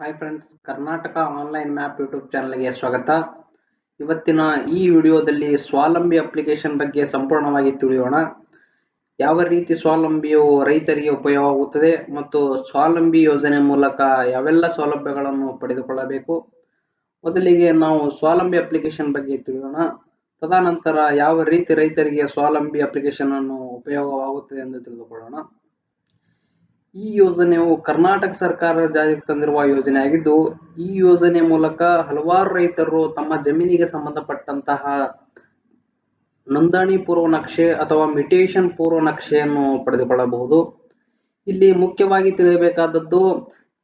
Hi friends Karnataka online map YouTube ಚಾನಲ್ಗೆ ಸ್ವಾಗತ. ಇವತ್ತಿನ ಈ ವಿಡಿಯೋದಲ್ಲಿ ಸ್ವಾವಲಂಬಿ ಅಪ್ಲಿಕೇಶನ್ ಬಗ್ಗೆ ಸಂಪೂರ್ಣವಾಗಿ ತಿಳಿಯೋಣ. ಯಾವ ರೀತಿ ಸ್ವಾವಲಂಬಿಯು ರೈತರಿಗೆ ಉಪಯೋಗವಾಗುತ್ತದೆ ಮತ್ತು ಸ್ವಾವಲಂಬಿ ಯೋಜನೆ ಮೂಲಕ ಯಾವೆಲ್ಲ ಸೌಲಭ್ಯಗಳನ್ನು ಪಡೆದುಕೊಳ್ಳಬೇಕು? ಮೊದಲಿಗೆ ನಾವು ಸ್ವಾವಲಂಬಿ ಅಪ್ಲಿಕೇಶನ್ ಬಗ್ಗೆ ತಿಳಿಯೋಣ. ತದನಂತರ ಯಾವ ರೀತಿ ರೈತರಿಗೆ ಸ್ವಾವಲಂಬಿ ಅಪ್ಲಿಕೇಶನ್ ಅನ್ನು ಉಪಯೋಗವಾಗುತ್ತದೆ ಎಂದು ತಿಳಿದುಕೊಳ್ಳೋಣ. ಈ ಯೋಜನೆಯು ಕರ್ನಾಟಕ ಸರ್ಕಾರ ಜಾರಿಗೆ ತಂದಿರುವ ಯೋಜನೆಯಾಗಿದ್ದು, ಈ ಯೋಜನೆ ಮೂಲಕ ಹಲವಾರು ರೈತರು ತಮ್ಮ ಜಮೀನಿಗೆ ಸಂಬಂಧಪಟ್ಟಂತಹ ನೋಂದಣಿ ಪೂರ್ವ ನಕ್ಷೆ ಅಥವಾ ಮಿಟೇಷನ್ ಪೂರ್ವ ನಕ್ಷೆಯನ್ನು ಪಡೆದುಕೊಳ್ಳಬಹುದು. ಇಲ್ಲಿ ಮುಖ್ಯವಾಗಿ ತಿಳಿಯಬೇಕಾದದ್ದು,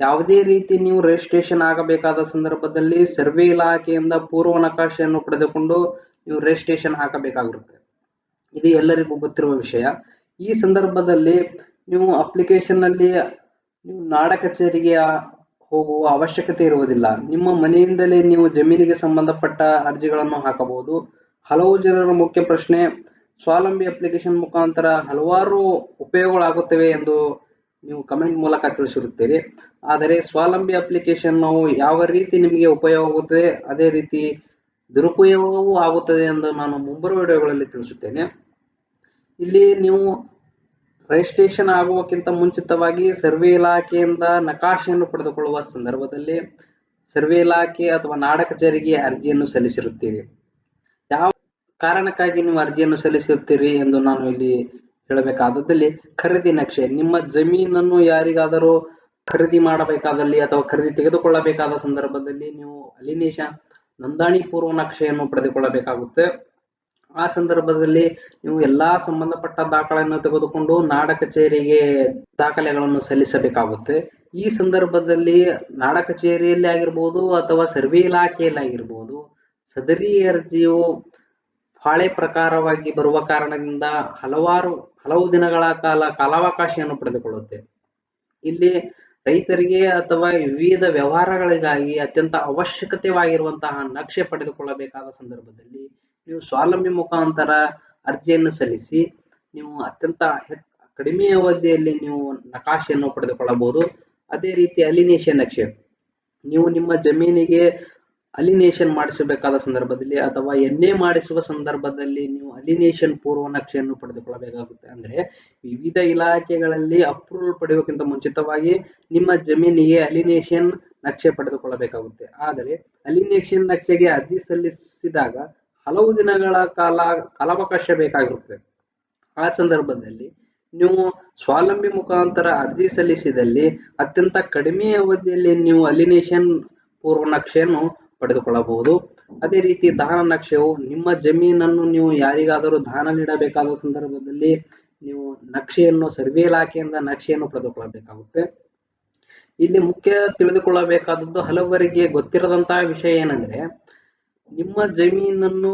ಯಾವುದೇ ರೀತಿ ನೀವು ರಿಜಿಸ್ಟ್ರೇಷನ್ ಆಗಬೇಕಾದ ಸಂದರ್ಭದಲ್ಲಿ ಸರ್ವೆ ಇಲಾಖೆಯಿಂದ ಪೂರ್ವ ನಕಾಶೆಯನ್ನು ಪಡೆದುಕೊಂಡು ನೀವು ರಿಜಿಸ್ಟ್ರೇಷನ್ ಹಾಕಬೇಕಾಗಿರುತ್ತೆ. ಇದು ಎಲ್ಲರಿಗೂ ಗೊತ್ತಿರುವ ವಿಷಯ. ಈ ಸಂದರ್ಭದಲ್ಲಿ ನೀವು ಅಪ್ಲಿಕೇಶನ್ನಲ್ಲಿ ನೀವು ನಾಡ ಕಚೇರಿಗೆ ಹೋಗುವ ಅವಶ್ಯಕತೆ ಇರುವುದಿಲ್ಲ. ನಿಮ್ಮ ಮನೆಯಿಂದಲೇ ನೀವು ಜಮೀನಿಗೆ ಸಂಬಂಧಪಟ್ಟ ಅರ್ಜಿಗಳನ್ನು ಹಾಕಬಹುದು. ಹಲವು ಜನರ ಮುಖ್ಯ ಪ್ರಶ್ನೆ, ಸ್ವಾವಲಂಬಿ ಅಪ್ಲಿಕೇಶನ್ ಮುಖಾಂತರ ಹಲವಾರು ಉಪಯೋಗಗಳಾಗುತ್ತವೆ ಎಂದು ನೀವು ಕಮೆಂಟ್ ಮೂಲಕ ತಿಳಿಸಿರುತ್ತೀರಿ. ಆದರೆ ಸ್ವಾವಲಂಬಿ ಅಪ್ಲಿಕೇಶನ್ ಯಾವ ರೀತಿ ನಿಮಗೆ ಉಪಯೋಗವಾಗುತ್ತದೆ ಅದೇ ರೀತಿ ದುರುಪಯೋಗವೂ ಆಗುತ್ತದೆ ಎಂದು ನಾನು ಮುಂಬರುವ ವಿಡಿಯೋಗಳಲ್ಲಿ ತಿಳಿಸುತ್ತೇನೆ. ಇಲ್ಲಿ ನೀವು ರಿಜಿಸ್ಟ್ರೇಷನ್ ಆಗುವಕ್ಕಿಂತ ಮುಂಚಿತವಾಗಿ ಸರ್ವೆ ಇಲಾಖೆಯಿಂದ ನಕಾಶೆಯನ್ನು ಪಡೆದುಕೊಳ್ಳುವ ಸಂದರ್ಭದಲ್ಲಿ ಸರ್ವೆ ಇಲಾಖೆ ಅಥವಾ ನಾಡ ಕಚೇರಿಗೆ ಅರ್ಜಿಯನ್ನು ಸಲ್ಲಿಸಿರುತ್ತೀರಿ. ಯಾವ ಕಾರಣಕ್ಕಾಗಿ ನೀವು ಅರ್ಜಿಯನ್ನು ಸಲ್ಲಿಸಿರುತ್ತೀರಿ ಎಂದು ನಾನು ಇಲ್ಲಿ ಹೇಳಬೇಕಾದದ್ದಲ್ಲಿ ಖರೀದಿ ನಕ್ಷೆ, ನಿಮ್ಮ ಜಮೀನನ್ನು ಯಾರಿಗಾದರೂ ಖರೀದಿ ಮಾಡಬೇಕಾದಲ್ಲಿ ಅಥವಾ ಖರೀದಿ ತೆಗೆದುಕೊಳ್ಳಬೇಕಾದ ಸಂದರ್ಭದಲ್ಲಿ ನೀವು ಅಲಿನೇಷ, ನೋಂದಣಿ ಪೂರ್ವ ನಕ್ಷೆಯನ್ನು ಪಡೆದುಕೊಳ್ಳಬೇಕಾಗುತ್ತೆ. ಆ ಸಂದರ್ಭದಲ್ಲಿ ನೀವು ಎಲ್ಲಾ ಸಂಬಂಧಪಟ್ಟ ದಾಖಲೆಯನ್ನು ತೆಗೆದುಕೊಂಡು ನಾಡ ಕಚೇರಿಗೆ ದಾಖಲೆಗಳನ್ನು ಸಲ್ಲಿಸಬೇಕಾಗುತ್ತೆ. ಈ ಸಂದರ್ಭದಲ್ಲಿ ನಾಡ ಕಚೇರಿಯಲ್ಲಿ ಆಗಿರ್ಬೋದು ಅಥವಾ ಸರ್ವೆ ಇಲಾಖೆಯಲ್ಲಿ ಆಗಿರ್ಬೋದು, ಸದರಿ ಅರ್ಜಿಯು ಹಾಳೆ ಪ್ರಕಾರವಾಗಿ ಬರುವ ಕಾರಣದಿಂದ ಹಲವಾರು, ಹಲವು ದಿನಗಳ ಕಾಲ ಕಾಲಾವಕಾಶವನ್ನು ಪಡೆದುಕೊಳ್ಳುತ್ತೆ. ಇಲ್ಲಿ ರೈತರಿಗೆ ಅಥವಾ ವಿವಿಧ ವ್ಯವಹಾರಗಳಿಗಾಗಿ ಅತ್ಯಂತ ಅವಶ್ಯಕತೆವಾಗಿರುವಂತಹ ನಕ್ಷೆ ಪಡೆದುಕೊಳ್ಳಬೇಕಾದ ಸಂದರ್ಭದಲ್ಲಿ ನೀವು ಸ್ವಾವಲಂಬಿ ಮುಖಾಂತರ ಅರ್ಜಿಯನ್ನು ಸಲ್ಲಿಸಿ, ನೀವು ಅತ್ಯಂತ ಕಡಿಮೆ ಅವಧಿಯಲ್ಲಿ ನೀವು ನಕಾಶೆಯನ್ನು ಪಡೆದುಕೊಳ್ಳಬಹುದು. ಅದೇ ರೀತಿ ಅಲಿನೇಷನ್ ನಕ್ಷೆ. ನೀವು ನಿಮ್ಮ ಜಮೀನಿಗೆ ಅಲಿನೇಷನ್ ಮಾಡಿಸಬೇಕಾದ ಸಂದರ್ಭದಲ್ಲಿ ಅಥವಾ ಎಣ್ಣೆ ಮಾಡಿಸುವ ಸಂದರ್ಭದಲ್ಲಿ ನೀವು ಅಲಿನೇಷನ್ ಪೂರ್ವ ನಕ್ಷೆಯನ್ನು ಪಡೆದುಕೊಳ್ಳಬೇಕಾಗುತ್ತೆ. ಅಂದ್ರೆ ವಿವಿಧ ಇಲಾಖೆಗಳಲ್ಲಿ ಅಪ್ರೂವಲ್ ಪಡೆಯೋಕ್ಕಿಂತ ಮುಂಚಿತವಾಗಿ ನಿಮ್ಮ ಜಮೀನಿಗೆ ಅಲಿನೇಷನ್ ನಕ್ಷೆ ಪಡೆದುಕೊಳ್ಳಬೇಕಾಗುತ್ತೆ. ಆದರೆ ಅಲಿನೇಷನ್ ನಕ್ಷೆಗೆ ಅರ್ಜಿ ಸಲ್ಲಿಸಿದಾಗ ಹಲವು ದಿನಗಳ ಕಾಲ ಕಾಲಾವಕಾಶ ಬೇಕಾಗಿರುತ್ತದೆ. ಆ ಸಂದರ್ಭದಲ್ಲಿ ನೀವು ಸ್ವಾವಲಂಬಿ ಮುಖಾಂತರ ಅರ್ಜಿ ಸಲ್ಲಿಸಿದಲ್ಲಿ ಅತ್ಯಂತ ಕಡಿಮೆ ಅವಧಿಯಲ್ಲಿ ನೀವು ಅಲಿನೇಷನ್ ಪೂರ್ವ ನಕ್ಷೆಯನ್ನು ಪಡೆದುಕೊಳ್ಳಬಹುದು. ಅದೇ ರೀತಿ ದಾನ ನಕ್ಷೆಯು ನಿಮ್ಮ ಜಮೀನನ್ನು ನೀವು ಯಾರಿಗಾದರೂ ದಾನ ನೀಡಬೇಕಾದ ಸಂದರ್ಭದಲ್ಲಿ ನೀವು ನಕ್ಷೆಯನ್ನು ಸರ್ವೆ ಇಲಾಖೆಯಿಂದ ನಕ್ಷೆಯನ್ನು ಪಡೆದುಕೊಳ್ಳಬೇಕಾಗುತ್ತೆ. ಇಲ್ಲಿ ಮುಖ್ಯ ತಿಳಿದುಕೊಳ್ಳಬೇಕಾದದ್ದು ಹಲವರಿಗೆ ಗೊತ್ತಿರದಂತಹ ವಿಷಯ ಏನಂದ್ರೆ ನಿಮ್ಮ ಜಮೀನನ್ನು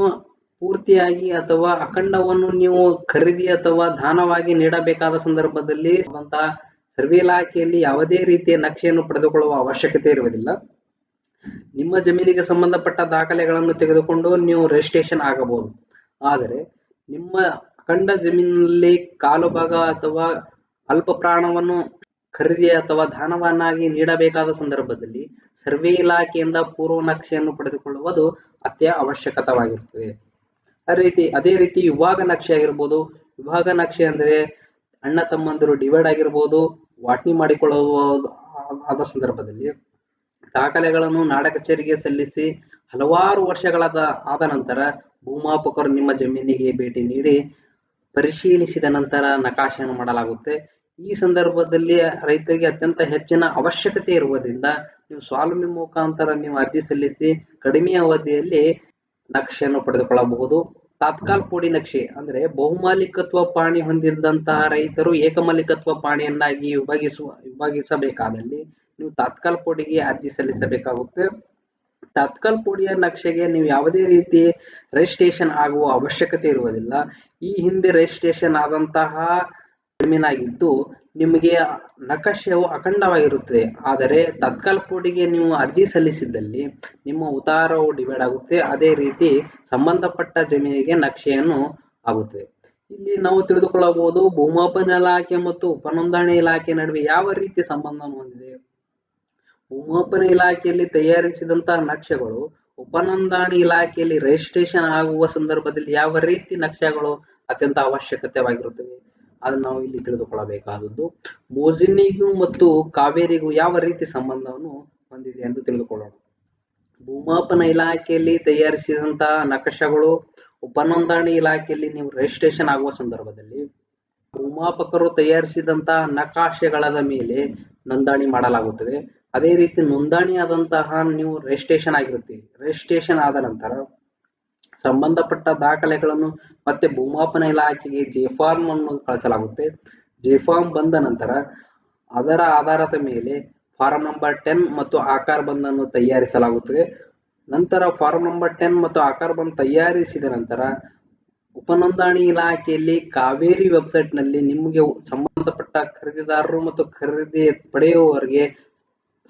ಪೂರ್ತಿಯಾಗಿ ಅಥವಾ ಅಖಂಡವನ್ನು ನೀವು ಖರೀದಿ ಅಥವಾ ದಾನವಾಗಿ ನೀಡಬೇಕಾದ ಸಂದರ್ಭದಲ್ಲಿ ಸರ್ವೆ ಇಲಾಖೆಯಲ್ಲಿ ಯಾವುದೇ ರೀತಿಯ ನಕ್ಷೆಯನ್ನು ಪಡೆದುಕೊಳ್ಳುವ ಅವಶ್ಯಕತೆ ಇರುವುದಿಲ್ಲ. ನಿಮ್ಮ ಜಮೀನಿಗೆ ಸಂಬಂಧಪಟ್ಟ ದಾಖಲೆಗಳನ್ನು ತೆಗೆದುಕೊಂಡು ನೀವು ರಿಜಿಸ್ಟ್ರೇಷನ್ ಆಗಬಹುದು. ಆದರೆ ನಿಮ್ಮ ಅಖಂಡ ಜಮೀನಿನಲ್ಲಿ ಕಾಲು ಭಾಗ ಅಥವಾ ಅಲ್ಪ ಪ್ರಾಣವನ್ನು ಖರೀದಿ ಅಥವಾ ದಾನವನ್ನಾಗಿ ನೀಡಬೇಕಾದ ಸಂದರ್ಭದಲ್ಲಿ ಸರ್ವೆ ಇಲಾಖೆಯಿಂದ ಪೂರ್ವ ನಕ್ಷೆಯನ್ನು ಪಡೆದುಕೊಳ್ಳುವುದು ಅತ್ಯ ಅವಶ್ಯಕತವಾಗಿರ್ತದೆ ಅದೇ ರೀತಿ ಅದೇ ರೀತಿ ವಿಭಾಗ ನಕ್ಷೆ ಆಗಿರ್ಬೋದು, ವಿಭಾಗ ನಕ್ಷೆ ಅಂದ್ರೆ ಅಣ್ಣ ತಮ್ಮಂದಿರು ಡಿವೈಡ್ ಆಗಿರ್ಬೋದು, ವಾಟ್ನಿ ಮಾಡಿಕೊಳ್ಳುವ ಆದ ಸಂದರ್ಭದಲ್ಲಿ ದಾಖಲೆಗಳನ್ನು ನಾಡ ಕಚೇರಿಗೆ ಸಲ್ಲಿಸಿ ಹಲವಾರು ವರ್ಷಗಳಾದ ಆದ ನಂತರ ಭೂಮಾಪಕರು ನಿಮ್ಮ ಜಮೀನಿಗೆ ಭೇಟಿ ನೀಡಿ ಪರಿಶೀಲಿಸಿದ ನಂತರ ನಕಾಶೆಯನ್ನು ಮಾಡಲಾಗುತ್ತೆ. ಈ ಸಂದರ್ಭದಲ್ಲಿ ರೈತರಿಗೆ ಅತ್ಯಂತ ಹೆಚ್ಚಿನ ಅವಶ್ಯಕತೆ ಇರುವುದರಿಂದ ನೀವು ಸ್ವಾವಲಂಬಿ ಮುಖಾಂತರ ನೀವು ಅರ್ಜಿ ಸಲ್ಲಿಸಿ ಕಡಿಮೆ ಅವಧಿಯಲ್ಲಿ ನಕ್ಷೆಯನ್ನು ಪಡೆದುಕೊಳ್ಳಬಹುದು. ತಾತ್ಕಾಲ್ ಪೋಡಿ ನಕ್ಷೆ ಅಂದ್ರೆ ಬಹುಮಾಲೀಕತ್ವ ಪಾಣಿ ಹೊಂದಿದ್ದಂತಹ ರೈತರು ಏಕಮಾಲೀಕತ್ವ ಪಾಣಿಯನ್ನಾಗಿ ವಿಭಾಗಿಸುವ, ವಿಭಾಗಿಸಬೇಕಾದಲ್ಲಿ ನೀವು ತಾತ್ಕಾಲ್ ಪೋಡಿಗೆ ಅರ್ಜಿ ಸಲ್ಲಿಸಬೇಕಾಗುತ್ತೆ. ತಾತ್ಕಾಲ್ ಪೋಡಿಯ ನಕ್ಷೆಗೆ ನೀವು ಯಾವುದೇ ರೀತಿ ರಿಜಿಸ್ಟ್ರೇಷನ್ ಆಗುವ ಅವಶ್ಯಕತೆ ಇರುವುದಿಲ್ಲ. ಈ ಹಿಂದೆ ರಿಜಿಸ್ಟ್ರೇಷನ್ ಆದಂತಹ ಜಮೀನಾಗಿದ್ದು ನಿಮಗೆ ನಕಾಶೆಯು ಅಖಂಡವಾಗಿರುತ್ತದೆ. ಆದರೆ ತತ್ಕಾಲ ಕೋರ್ಟಿಗೆ ನೀವು ಅರ್ಜಿ ಸಲ್ಲಿಸಿದಲ್ಲಿ ನಿಮ್ಮ ಉತ್ತಾರವು ಡಿವೈಡ್ ಆಗುತ್ತೆ. ಅದೇ ರೀತಿ ಸಂಬಂಧಪಟ್ಟ ಜಮೀನಿಗೆ ನಕ್ಷೆಯನ್ನು ಆಗುತ್ತದೆ ಇಲ್ಲಿ ನಾವು ತಿಳಿದುಕೊಳ್ಳಬಹುದು ಭೂಮಾಪನ ಇಲಾಖೆ ಮತ್ತು ಉಪನೋಂದಣಿ ಇಲಾಖೆ ನಡುವೆ ಯಾವ ರೀತಿ ಸಂಬಂಧವನ್ನು ಹೊಂದಿದೆ. ಭೂಮಾಪನ ಇಲಾಖೆಯಲ್ಲಿ ತಯಾರಿಸಿದಂತಹ ನಕ್ಷೆಗಳು ಉಪನೋಂದಣಿ ಇಲಾಖೆಯಲ್ಲಿ ರಿಜಿಸ್ಟ್ರೇಷನ್ ಆಗುವ ಸಂದರ್ಭದಲ್ಲಿ ಯಾವ ರೀತಿ ನಕ್ಷೆಗಳು ಅತ್ಯಂತ ಅವಶ್ಯಕತೆವಾಗಿರುತ್ತವೆ ಅದನ್ನು ನಾವು ಇಲ್ಲಿ ತಿಳಿದುಕೊಳ್ಳಬೇಕಾದದ್ದು. ಮೋಜಿನಿಗೂ ಮತ್ತು ಕಾವೇರಿಗೂ ಯಾವ ರೀತಿ ಸಂಬಂಧವನ್ನು ಹೊಂದಿದೆ ಎಂದು ತಿಳಿದುಕೊಳ್ಳೋಣ. ಭೂಮಾಪನ ಇಲಾಖೆಯಲ್ಲಿ ತಯಾರಿಸಿದಂತಹ ನಕಶಗಳು, ಉಪನೋಂದಣಿ ಇಲಾಖೆಯಲ್ಲಿ ನೀವು ರಿಜಿಸ್ಟ್ರೇಷನ್ ಆಗುವ ಸಂದರ್ಭದಲ್ಲಿ ಭೂಮಾಪಕರು ತಯಾರಿಸಿದಂತಹ ನಕಾಶೆಗಳ ಮೇಲೆ ನೋಂದಣಿ ಮಾಡಲಾಗುತ್ತದೆ. ಅದೇ ರೀತಿ ನೋಂದಣಿ ಆದಂತಹ ನೀವು ರಿಜಿಸ್ಟ್ರೇಷನ್ ಆಗಿರುತ್ತೀರಿ. ರಿಜಿಸ್ಟ್ರೇಷನ್ ಆದ ನಂತರ ಸಂಬಂಧಪಟ್ಟ ದಾಖಲೆಗಳನ್ನು ಮತ್ತೆ ಭೂಮಾಪನ ಇಲಾಖೆಗೆ ಜೆಫಾರ್ಮ್ ಅನ್ನು ಕಳಿಸಲಾಗುತ್ತೆ. ಜೆಫಾರ್ಮ್ ಬಂದ ನಂತರ ಅದರ ಆಧಾರದ ಮೇಲೆ ಫಾರಂ ನಂಬರ್ ಟೆನ್ ಮತ್ತು ಆಕಾರ ಬಂದನ್ನು ತಯಾರಿಸಲಾಗುತ್ತದೆ. ನಂತರ ಫಾರಂ ನಂಬರ್ ಟೆನ್ ಮತ್ತು ಆಕಾರ ಬಂದ್ ತಯಾರಿಸಿದ ನಂತರ ಉಪನೋಂದಣಿ ಇಲಾಖೆಯಲ್ಲಿ ಕಾವೇರಿ ವೆಬ್ಸೈಟ್ನಲ್ಲಿ ನಿಮಗೆ ಸಂಬಂಧಪಟ್ಟ ಖರೀದಿದಾರರು ಮತ್ತು ಖರೀದಿ ಪಡೆಯುವವರಿಗೆ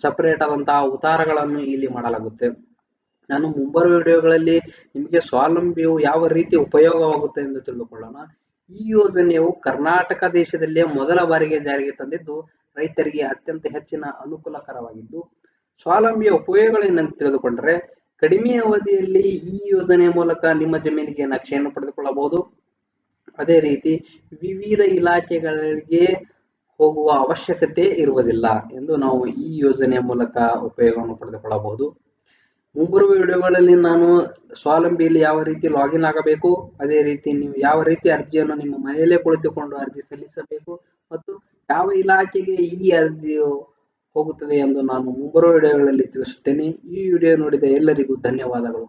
ಸಪರೇಟ್ ಆದಂತಹ ಉತ್ತಾರಗಳನ್ನು ಇಲ್ಲಿ ಮಾಡಲಾಗುತ್ತೆ. ನಾನು ಮುಂಬರುವ ವಿಡಿಯೋಗಳಲ್ಲಿ ನಿಮಗೆ ಸ್ವಾವಲಂಬಿಯು ಯಾವ ರೀತಿ ಉಪಯೋಗವಾಗುತ್ತೆ ಎಂದು ತಿಳಿದುಕೊಳ್ಳೋಣ. ಈ ಯೋಜನೆಯು ಕರ್ನಾಟಕ ದೇಶದಲ್ಲೇ ಮೊದಲ ಬಾರಿಗೆ ಜಾರಿಗೆ ತಂದಿದ್ದು ರೈತರಿಗೆ ಅತ್ಯಂತ ಹೆಚ್ಚಿನ ಅನುಕೂಲಕರವಾಗಿದ್ದು, ಸ್ವಾವಲಂಬಿಯ ಉಪಯೋಗಗಳೇನೆಂದು ತಿಳಿದುಕೊಂಡರೆ, ಕಡಿಮೆ ಅವಧಿಯಲ್ಲಿ ಈ ಯೋಜನೆ ಮೂಲಕ ನಿಮ್ಮ ಜಮೀನಿಗೆ ನಕ್ಷೆಯನ್ನು ಪಡೆದುಕೊಳ್ಳಬಹುದು. ಅದೇ ರೀತಿ ವಿವಿಧ ಇಲಾಖೆಗಳಿಗೆ ಹೋಗುವ ಅವಶ್ಯಕತೆ ಇರುವುದಿಲ್ಲ ಎಂದು ನಾವು ಈ ಯೋಜನೆಯ ಮೂಲಕ ಉಪಯೋಗವನ್ನು ಪಡೆದುಕೊಳ್ಳಬಹುದು. ಮುಂಬರುವ ವಿಡಿಯೋಗಳಲ್ಲಿ ನಾನು ಸ್ವಾವಲಂಬಿಯಲ್ಲಿ ಯಾವ ರೀತಿ ಲಾಗಿನ್ ಆಗಬೇಕು, ಅದೇ ರೀತಿ ನೀವು ಯಾವ ರೀತಿ ಅರ್ಜಿಯನ್ನು ನಿಮ್ಮ ಮನೆಯಲ್ಲೇ ಕುಳಿತುಕೊಂಡು ಅರ್ಜಿ ಸಲ್ಲಿಸಬೇಕು ಮತ್ತು ಯಾವ ಇಲಾಖೆಗೆ ಈ ಅರ್ಜಿಯು ಹೋಗುತ್ತದೆ ಎಂದು ನಾನು ಮುಂಬರುವ ವಿಡಿಯೋಗಳಲ್ಲಿ ತಿಳಿಸುತ್ತೇನೆ. ಈ ವಿಡಿಯೋ ನೋಡಿದ ಎಲ್ಲರಿಗೂ ಧನ್ಯವಾದಗಳು.